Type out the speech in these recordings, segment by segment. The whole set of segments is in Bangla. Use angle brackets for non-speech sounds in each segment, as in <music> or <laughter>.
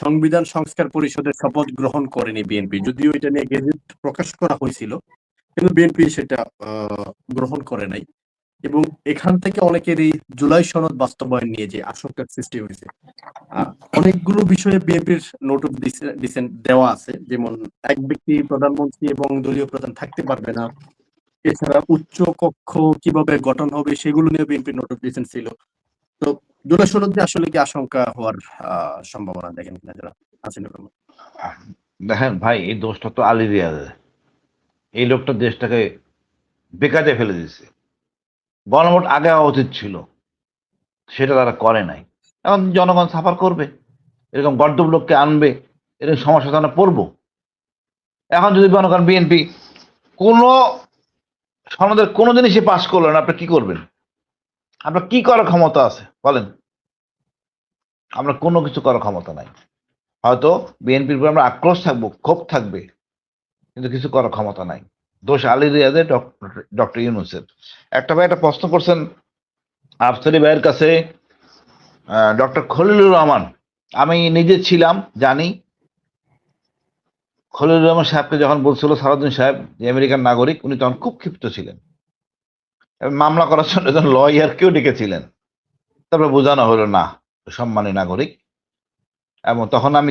সংবিধান সংস্কার পরিষদের শপথ গ্রহণ করেনি বিএনপি। যদিও এটা নিয়ে গেজেট প্রকাশ করা হয়েছিল, কিন্তু বিএনপি সেটা গ্রহণ করে নাই। এবং এখান থেকে অনেকেরই জুলাই সনদ বাস্তবায়ন নিয়ে যে আশঙ্কার সৃষ্টি হয়েছে অনেকগুলো বিষয়ে বিএনপির নোট অফ দেওয়া আছে। যেমন এক ব্যক্তি প্রধানমন্ত্রী এবং দলীয় প্রধান থাকতে পারবে না। এছাড়া উচ্চ কক্ষ কীভাবে গঠন হবে সেগুলো নিয়ে বিএনপির নোট অফ ছিল। তো সনদ নিয়ে আসলে কি আশঙ্কা হওয়ার সম্ভাবনা দেখেন কিনা যারা আছেন দেখেন ভাই, এই দোষটা তো আলী রিয়াজের এই লোকটা দেশটাকে বেকাতে ফেলে দিয়েছে। গণভোট আগে হওয়া উচিত ছিল। সেটা তারা করে নাই। এখন জনগণ সাফার করবে। এরকম গর্দব লোককে আনবে। এরকম সমস্যা তারা পড়ব। এখন যদি মনে বিএনপি কোনো সনদের কোনো জিনিসই পাশ করলেন আপনি কি করবেন? আপনার কি করার ক্ষমতা আছে? বলেন। আমরা কোনো কিছু করার ক্ষমতা নাই। হয়তো বিএনপির উপর আমরা আক্রোশ থাকব, ক্ষোভ থাকবে, কিন্তু কিছু করার ক্ষমতা নাই। দোষ আলী রিয়াদের ডক্টর ইউনুসের। একটা ভাই একটা প্রশ্ন করছেন, আফসারি ভাইয়ের কাছে ডক্টর খলিলুর রহমান, আমি নিজে ছিলাম, জানি। খলিলুর রহমান সাহেবকে যখন বলছিল সারাদিন সাহেব যে আমেরিকান নাগরিক, উনি তখন খুব ক্ষিপ্ত ছিলেন। মামলা করার জন্য একজন লয়ারকেও ডেকেছিলেন, তারপরে বোঝানো হলো না। সম্মানী নাগরিক। এবং তখন আমি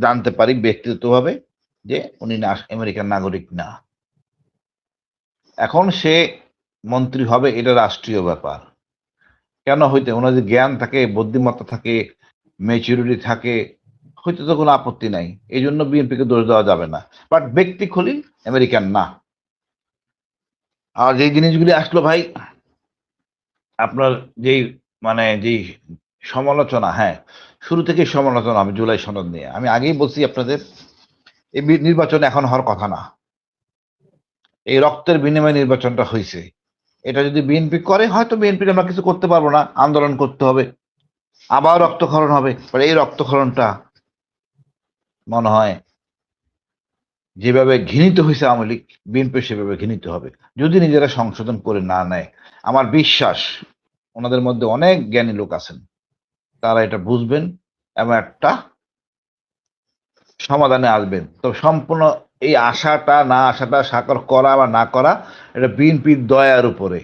জানতে পারি ব্যক্তিগতভাবে যে উনি না আমেরিকান নাগরিক না। এখন সে মন্ত্রী হবে এটা রাষ্ট্রীয় ব্যাপার। কেন হইতে, ওনার যে জ্ঞান থাকে, বুদ্ধিমত্তা থাকে মেচুরিটি থাকে, হইতে তো কোনো আপত্তি নাই। এই জন্য বিএনপিকে দোষ দেওয়া যাবে না। বাট ব্যক্তি খুলি আমেরিকান না। আর যেই জিনিসগুলি আসলো ভাই, আপনার যেই মানে যেই সমালোচনা হ্যাঁ। শুরু থেকে সমালোচনা, আমি জুলাই সনদ নিয়ে। আমি আগেই বলছি আপনাদের, এই নির্বাচন এখন হওয়ার কথা না। এই রক্তের বিনিময়ে নির্বাচনটা হয়েছে। এটা যদি বিএনপি করে, হয়তো বিএনপি আমরা কিছু করতে পারব না। আন্দোলন করতে হবে। আবার রক্তক্ষরণ হবে। এই রক্তক্ষরণটা মনে হয় যেভাবে ঘৃণিত হয়েছে আওয়ামী লীগ, বিএনপি সেভাবে ঘৃণিত হবে। যদি নিজেরা সংশোধন করে না নেয়, আমার বিশ্বাস, ওনাদের মধ্যে অনেক জ্ঞানী লোক আছেন। তারা এটা বুঝবেন এবং একটা সমাধানে আসবেন। তো সম্পূর্ণ এই আশাটা, না আশাটা, সাকার করা বা না করা, এটা বিএনপির দয়ার উপরে।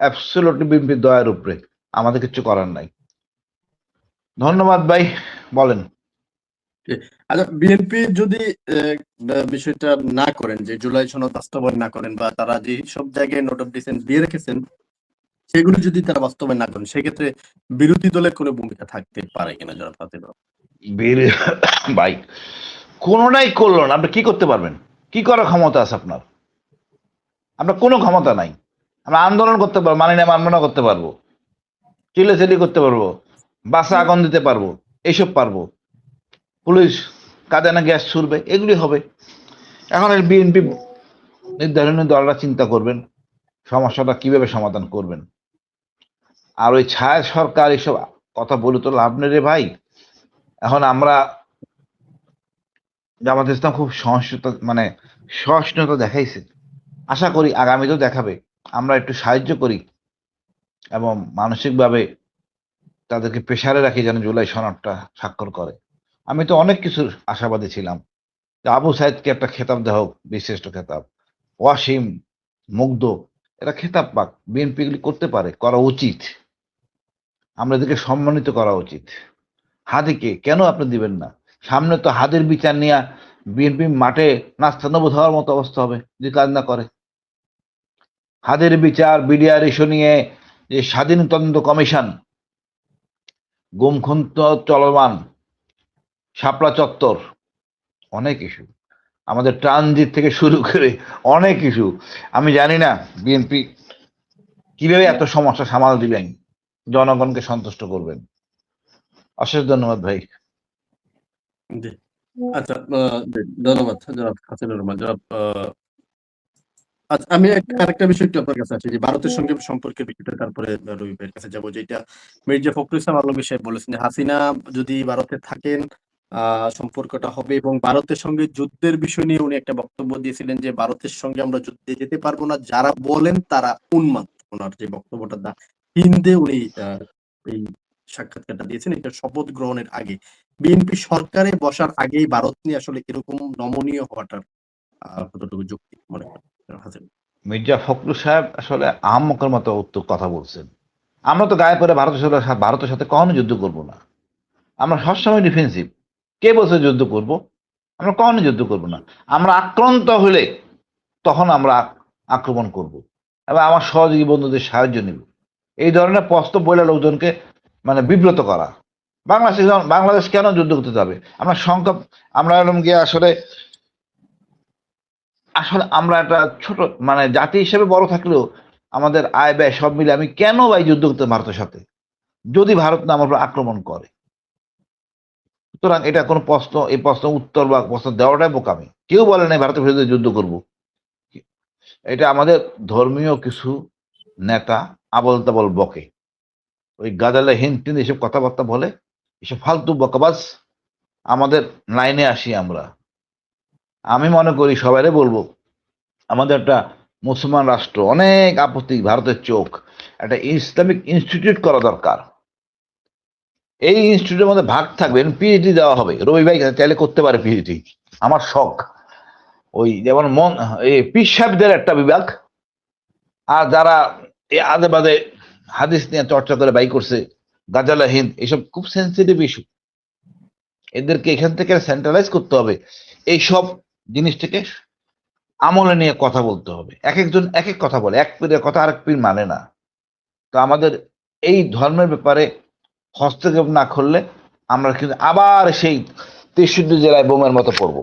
অ্যাবসোলুটলি বিএনপির দয়ার উপরে। আমাদের কিছু করার নাই। ধন্যবাদ ভাই, বলেন। আচ্ছা বিএনপি যদি বিষয়টা না করেন, যে জুলাই সনদ বাস্তবায়ন না করেন বা তারা যে সব জায়গায় নোট অফ ডিসেন্ট দিয়ে রেখেছেন সেগুলো যদি তারা বাস্তবায়ন না করেন, সেক্ষেত্রে বিরোধী দলের কোনো ভূমিকা থাকতে পারে কিনা যারা ফাতেমা? <coughs> ভাই কোনোটাই করল না। আপনি কি করতে পারবেন? কি করার ক্ষমতা আছে আপনার? আপনার কোনো ক্ষমতা নাই। আমরা আন্দোলন করতে পারব মানে না, মানব করতে পারব। চিল্লাচিল্লি করতে পারব, বাসা আগুন দিতে পারব, এইসব পারব। পুলিশ কাঁদে না গ্যাস ছুড়বে, এগুলি হবে। এখন বিএনপি নির্ধারণী দলরা চিন্তা করবেন, সমস্যাটা কীভাবে সমাধান করবেন? আর ওই ছায়া সরকার এইসব কথা বলে তো লাভ নেই রে ভাই। এখন আমরা জামাত ইসলাম খুব সহিষ্ণুতা মানে সহিষ্ণুতা দেখাইছে। আশা করি আগামীতেও দেখাবে। আমরা একটু সাহায্য করি এবং মানসিকভাবে তাদেরকে প্রেশারে রাখি যেন জুলাই সনদটা স্বাক্ষর করে। আমি তো অনেক কিছুর আশাবাদী ছিলাম। যে আবু সাইদকে একটা খেতাব দেওয়া হোক, বিশিষ্ট খেতাব। ওয়াসিম, মুগ্ধ এটা খেতাব পাক, বিএনপি করতে পারে, করা উচিত। আমরা এদেরকে সম্মানিত করা উচিত। হাদিকে কেন আপনি দিবেন না? সামনে তো হাদের বিচার নিয়ে বিএনপি মাঠে নাস্তানবুদ হওয়ার মতো অবস্থা হবে, যদি কাজ না করে। হাদের বিচার, বিডিআর ইস্যু নিয়ে যে স্বাধীন তদন্ত কমিশন গুমখুন চলমান, শাপলা চত্বর, অনেক ইস্যু। আমাদের ট্রানজিট থেকে শুরু করে অনেক ইস্যু। আমি জানি না বিএনপি কীভাবে এত সমস্যা সামাল দিবেন। জনগণকে সন্তুষ্ট করবেন। অশেষ ধন্যবাদ ভাই। আচ্ছা আচ্ছা আমি আরেকটা বিষয় আপনার কাছে আছে যে ভারতের সঙ্গে সম্পর্কের বিষয়টা তারপরে রবি কাছে যাব, যেটা মির্জা ফখরুল ইসলাম আলমী সাহেব বলেছেন হাসিনা যদি ভারতে থাকেন সম্পর্কটা হবে এবং ভারতের সঙ্গে যুদ্ধের বিষয় নিয়ে উনি একটা বক্তব্য দিয়েছিলেন যে ভারতের সঙ্গে আমরা যুদ্ধে যেতে পারব না, যারা বলেন তারা উন্মাদ। ওনার যে বক্তব্যটা হিন্দে উনি এই সাক্ষাৎকারটা দিয়েছেন। এটা শপথ গ্রহণের আগে। বিএনপি সরকারে বসার আগেই ভারত নিয়ে আসলে এরকম নমনীয় হওয়াটার কতটুকু যুক্তি মনে করেন? মির্জা ফখরুল সাহেব আসলে আহম্মকের মতো উত্তর কথা বলছেন। আমরা তো গায়ে পরে ভারতের সাথে ভারতের সাথে কখনো যুদ্ধ করব না। আমরা সবসময় ডিফেন্সিভ কে বলছে যুদ্ধ করব? আমরা কখনো যুদ্ধ করব না। আমরা আক্রান্ত হলে তখন আমরা আক্রমণ করব। এবং আমার সহযোগী বন্ধুদের সাহায্য নিব। এই ধরনের প্রস্তাব বলে লোকজনকে মানে বিব্রত করা। বাংলাদেশ বাংলাদেশ কেন যুদ্ধ করতে যাবে? আমরা সংখ্যা আমরা এরকম গিয়ে আসলে আসলে আমরা একটা ছোট মানে জাতি হিসেবে বড় থাকলেও আমাদের আয় ব্যয় সব মিলে আমি কেন ভাই যুদ্ধ করতে ভারতের সাথে? যদি ভারত না আমার উপর আক্রমণ করে। সুতরাং এটা কোনো প্রশ্ন এই প্রশ্ন উত্তর বা প্রশ্ন দেওয়াটাই বোকামি। কেউ বলে নাই, ভারতের বিরুদ্ধে যুদ্ধ করব। এটা আমাদের ধর্মীয় কিছু নেতা আবল তাবল বকে। ওই গাদালে হিন্দ এসব কথাবার্তা বলে, এসব ফালতু বকাবাজ আমাদের লাইনে আসি আমরা। আমি মনে করি সবাইরে বলব, আমাদের একটা মুসলমান রাষ্ট্র, অনেক আপত্তি, ভারতের চোখ, একটা ইসলামিক ইনস্টিটিউট করা দরকার। এই ইনস্টিটিউটের মধ্যে ভাগ থাকবে পিএইচডি দেওয়া হবে। রবি ভাই চাইলে করতে পারে পিএইচডি আমার শখ। ওই যেমন মন, এই পীর সাহেবদের একটা বিভাগ, আর যারা এই আদে বাদে হাদিস নিয়ে চর্চা করে বাই করছে, গাজালা, হিন্দ, এসব খুব সেন্সিটিভ ইস্যু এদেরকে এখান থেকে সেন্ট্রালাইজ করতে হবে। এইসব জিনিসটাকে আমলে নিয়ে কথা বলতে হবে। এক একজন এক এক কথা বলে, এক পীরের কথা আরেক পীর মানে না। তো আমাদের এই ধর্মের ব্যাপারে হস্তক্ষেপ না করলে আমরা কিন্তু আবার সেই তেষট্টি জেলায় বোমের মতো পড়ব।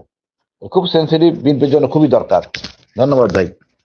খুব সেন্সিটিভ বিএনপির জন্য খুবই দরকার। ধন্যবাদ ভাই।